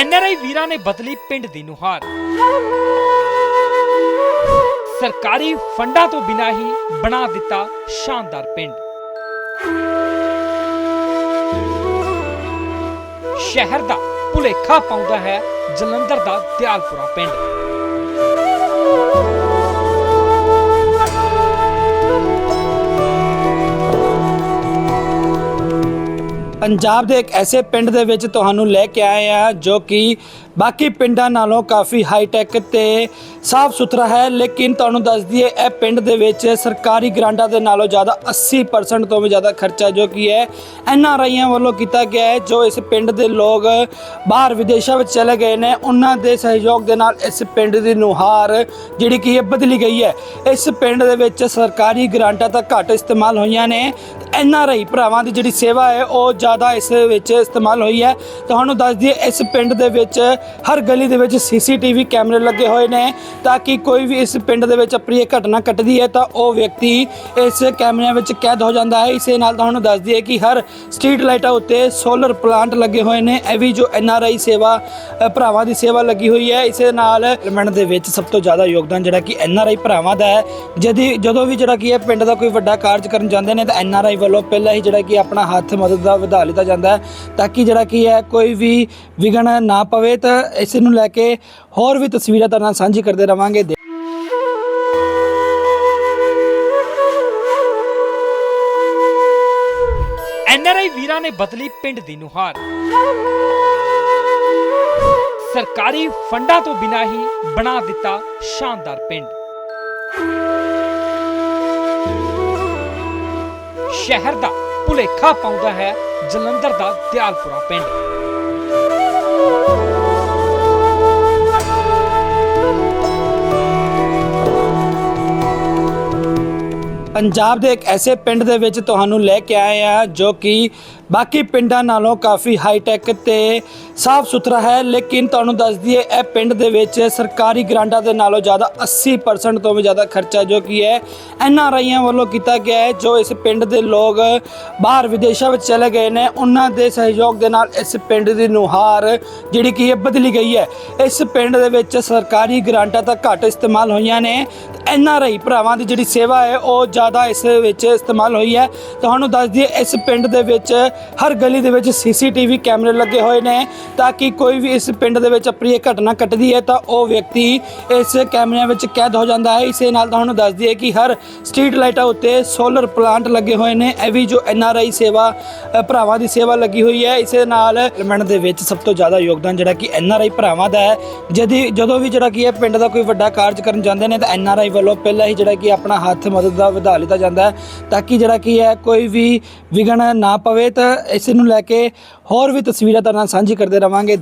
NRI ਵੀਰਾਂ ਨੇ ਬਦਲੀ ਪਿੰਡ ਦੀ ਨੁਹਾਰ। ਸਰਕਾਰੀ ਫੰਡਾਂ ਤੋਂ ਬਿਨਾਂ ਹੀ ਬਣਾ ਦਿੱਤਾ ਸ਼ਾਨਦਾਰ ਪਿੰਡ। ਸ਼ਹਿਰ ਦਾ ਭੁਲੇਖਾ ਪਾਉਂਦਾ ਹੈ ਜਲੰਧਰ ਦਾ ਦਿਆਲਪੁਰਾ ਪਿੰਡ। ਪੰਜਾਬ ਦੇ ਇੱਕ ਐਸੇ ਪਿੰਡ ਦੇ ਵਿੱਚ ਤੁਹਾਨੂੰ ਲੈ ਕੇ ਆਏ ਆ ਜੋ ਕਿ ਬਾਕੀ ਪਿੰਡਾਂ ਨਾਲੋਂ ਕਾਫੀ ਹਾਈ ਟੈਕ ਤੇ ਸਾਫ਼ ਸੁਥਰਾ ਹੈ, ਲੇਕਿਨ ਤੁਹਾਨੂੰ ਦੱਸ ਦਈਏ, ਇਹ ਪਿੰਡ ਦੇ ਵਿੱਚ ਸਰਕਾਰੀ ਗ੍ਰਾਂਟਾਂ ਦੇ ਨਾਲੋਂ ਜ਼ਿਆਦਾ 80% ਤੋਂ ਵੀ ਜ਼ਿਆਦਾ ਖਰਚਾ ਜੋ ਕੀ ਹੈ, ਐਨ ਆਰ ਆਈਆਂ ਵੱਲੋਂ ਕੀਤਾ ਗਿਆ ਹੈ, ਜੋ ਇਸ ਪਿੰਡ ਦੇ ਲੋਕ ਬਾਹਰ ਵਿਦੇਸ਼ਾਂ ਵਿੱਚ ਚਲੇ ਗਏ ਨੇ, ਉਹਨਾਂ ਦੇ ਸਹਿਯੋਗ ਦੇ ਨਾਲ ਇਸ ਪਿੰਡ ਦੀ ਨੁਹਾਰ ਜਿਹੜੀ ਕਿ ਹੈ ਬਦਲੀ ਗਈ ਹੈ। ਇਸ ਪਿੰਡ ਦੇ ਵਿੱਚ ਸਰਕਾਰੀ ਗ੍ਰਾਂਟਾਂ ਤਾਂ ਘੱਟ ਇਸਤੇਮਾਲ ਹੋਈਆਂ ਨੇ, ਐਨ ਆਰ ਆਈ ਭਰਾਵਾਂ ਦੀ ਜਿਹੜੀ ਸੇਵਾ ਹੈ, ਉਹ ਜ਼ਿਆਦਾ ਇਸ ਵਿੱਚ ਇਸਤੇਮਾਲ ਹੋਈ ਹੈ। ਤੁਹਾਨੂੰ ਦੱਸ ਦਈਏ, ਇਸ ਪਿੰਡ ਦੇ ਵਿੱਚ ਹਰ ਗਲੀ ਦੇ ਵਿੱਚ ਸੀਸੀਟੀਵੀ ਕੈਮਰੇ ਲੱਗੇ ਹੋਏ ਨੇ ਤਾਂ ਕਿ ਕੋਈ ਵੀ ਇਸ ਪਿੰਡ ਦੇ ਵਿੱਚ ਅਪਰੀ ਘਟਨਾ ਘਟਦੀ ਹੈ ਤਾਂ ਉਹ ਵਿਅਕਤੀ ਇਸ ਕੈਮਰਿਆਂ ਵਿੱਚ ਕੈਦ ਹੋ ਜਾਂਦਾ ਹੈ। ਇਸੇ ਨਾਲ ਤੁਹਾਨੂੰ ਦੱਸ ਦਈਏ ਕਿ ਹਰ ਸਟਰੀਟ ਲਾਈਟਾਂ ਉੱਤੇ ਸੋਲਰ ਪਲਾਂਟ ਲੱਗੇ ਹੋਏ ਨੇ। ਇਹ ਵੀ ਜੋ ਐਨ ਆਰ ਆਈ ਸੇਵਾ ਭਰਾਵਾਂ ਦੀ ਸੇਵਾ ਲੱਗੀ ਹੋਈ ਹੈ। ਇਸੇ ਨਾਲ ਡਿਵੈਲਪਮੈਂਟ ਦੇ ਵਿੱਚ ਸਭ ਤੋਂ ਜ਼ਿਆਦਾ ਯੋਗਦਾਨ ਜਿਹੜਾ ਕਿ ਐਨ ਆਰ ਆਈ ਭਰਾਵਾਂ ਦਾ ਹੈ। ਜਦੀ ਜਦੋਂ ਵੀ ਜਿਹੜਾ ਕੀ ਹੈ ਪਿੰਡ ਦਾ ਕੋਈ ਵੱਡਾ ਕਾਰਜ ਕਰਨ ਜਾਂਦੇ ਨੇ ਤਾਂ ਐਨ ਆਰ ਆਈ ਵੱਲੋਂ ਪਹਿਲਾਂ ਹੀ ਜਿਹੜਾ ਕਿ ਆਪਣਾ ਹੱਥ ਮਦਦ ਦਾ ਵਧਾ ਲਿੱਤਾ ਜਾਂਦਾ ਹੈ ਤਾਂ ਕਿ ਜਿਹੜਾ ਕੀ ਹੈ ਕੋਈ ਵੀ ਵਿਘਨ ਨਾ ਪਵੇ ਤਾਂ ਇਸ ਨੂੰ ਲੈ ਕੇ ਹੋਰ ਵੀ ਤਸਵੀਰਾਂ ਤੁਹਾਡੇ ਨਾਲ ਸਾਂਝੀ ਕਰਦੇ ਰਵਾਂਗੇ। ਐਨਆਰਆਈ ਵੀਰਾਂ ਨੇ ਬਦਲੀ ਪਿੰਡ ਦੀ ਨੁਹਾਰ। ਸਰਕਾਰੀ ਫੰਡਾਂ ਤੋਂ ਬਿਨਾਂ ਹੀ ਬਣਾ ਦਿੱਤਾ ਸ਼ਾਨਦਾਰ ਪਿੰਡ। ਸ਼ਹਿਰ ਦਾ ਭੁਲੇਖਾ ਪਾਉਂਦਾ ਹੈ ਜਲੰਧਰ ਦਾ ਦਿਆਲਪੁਰਾ ਪਿੰਡ। ਪੰਜਾਬ ਦੇ ਇੱਕ ਐਸੇ ਪਿੰਡ ਦੇ ਵਿੱਚ ਤੁਹਾਨੂੰ ਲੈ ਕੇ ਆਏ ਆ ਜੋ ਕਿ ਬਾਕੀ ਪਿੰਡਾਂ ਨਾਲੋਂ ਕਾਫੀ ਹਾਈ ਟੈਕ ਤੇ ਸਾਫ਼ ਸੁਥਰਾ ਹੈ, ਲੇਕਿਨ ਤੁਹਾਨੂੰ ਦੱਸ ਦਈਏ, ਇਹ ਪਿੰਡ ਦੇ ਵਿੱਚ ਸਰਕਾਰੀ ਗ੍ਰਾਂਟਾਂ ਦੇ ਨਾਲੋਂ ਜ਼ਿਆਦਾ 80% ਤੋਂ ਵੀ ਜ਼ਿਆਦਾ ਖਰਚਾ ਜੋ ਕੀ ਹੈ, ਐਨ ਆਰ ਆਈਆਂ ਵੱਲੋਂ ਕੀਤਾ ਗਿਆ ਹੈ, ਜੋ ਇਸ ਪਿੰਡ ਦੇ ਲੋਕ ਬਾਹਰ ਵਿਦੇਸ਼ਾਂ ਵਿੱਚ ਚਲੇ ਗਏ ਨੇ, ਉਹਨਾਂ ਦੇ ਸਹਿਯੋਗ ਦੇ ਨਾਲ ਇਸ ਪਿੰਡ ਦੀ ਨੁਹਾਰ ਜਿਹੜੀ ਕੀ ਹੈ ਬਦਲੀ ਗਈ ਹੈ। ਇਸ ਪਿੰਡ ਦੇ ਵਿੱਚ ਸਰਕਾਰੀ ਗ੍ਰਾਂਟਾਂ ਤਾਂ ਘੱਟ ਇਸਤੇਮਾਲ ਹੋਈਆਂ ਨੇ, ਐਨ ਆਰ ਆਈ ਭਰਾਵਾਂ ਦੀ ਜਿਹੜੀ ਸੇਵਾ ਹੈ, ਉਹ ਜ਼ਿਆਦਾ ਇਸ ਵਿੱਚ ਇਸਤੇਮਾਲ ਹੋਈ ਹੈ। ਤੁਹਾਨੂੰ ਦੱਸ ਦਈਏ, ਇਸ ਪਿੰਡ ਦੇ ਵਿੱਚ ਹਰ ਗਲੀ ਦੇ ਵਿੱਚ ਸੀਸੀਟੀਵੀ ਕੈਮਰੇ ਲੱਗੇ ਹੋਏ ਨੇ ਤਾਂ ਕਿ ਕੋਈ ਵੀ ਇਸ ਪਿੰਡ ਦੇ ਵਿੱਚ ਆਪਣੀ ਇਹ ਘਟਨਾ ਘਟਦੀ ਹੈ ਤਾਂ ਉਹ ਵਿਅਕਤੀ ਇਸ ਕੈਮਰਿਆਂ ਵਿੱਚ ਕੈਦ ਹੋ ਜਾਂਦਾ ਹੈ। ਇਸੇ ਨਾਲ ਤੁਹਾਨੂੰ ਦੱਸ ਦਈਏ ਕਿ ਹਰ ਸਟਰੀਟ ਲਾਈਟਾਂ ਉੱਤੇ ਸੋਲਰ ਪਲਾਂਟ ਲੱਗੇ ਹੋਏ ਨੇ। ਇਹ ਵੀ ਜੋ ਐਨ ਆਰ ਆਈ ਸੇਵਾ ਭਰਾਵਾਂ ਦੀ ਸੇਵਾ ਲੱਗੀ ਹੋਈ ਹੈ। ਇਸੇ ਨਾਲ ਡਿਵੈਲਪਮੈਂਟ ਦੇ ਵਿੱਚ ਸਭ ਤੋਂ ਜ਼ਿਆਦਾ ਯੋਗਦਾਨ ਜਿਹੜਾ ਕਿ ਐਨ ਆਰ ਆਈ ਭਰਾਵਾਂ ਦਾ ਹੈ। ਜਦੀ, ਜਦੋਂ ਵੀ ਜਿਹੜਾ ਕੀ ਹੈ ਪਿੰਡ ਦਾ ਕੋਈ ਵੱਡਾ ਕਾਰਜ ਕਰਨ ਜਾਂਦੇ ਨੇ ਤਾਂ ਐਨ ਆਰ ਆਈ ਵੱਲੋਂ ਪਹਿਲਾਂ ਹੀ ਜਿਹੜਾ ਕਿ ਆਪਣਾ ਹੱਥ ਮਦਦ ਦਾ ਵਧਾ ਲਿੱਤਾ ਜਾਂਦਾ ਹੈ ਤਾਂ ਕਿ ਜਿਹੜਾ ਕੀ ਹੈ ਕੋਈ ਵੀ ਵਿਘਨ ਨਾ ਪਵੇ ਤਾਂ ਇਸ ਨੂੰ ਲੈ ਕੇ ਹੋਰ ਵੀ ਤਸਵੀਰਾਂ ਤੁਹਾਡੇ ਨਾਲ ਸਾਂਝੀ ਕਰਦੇ ਰਵਾਂਗੇ।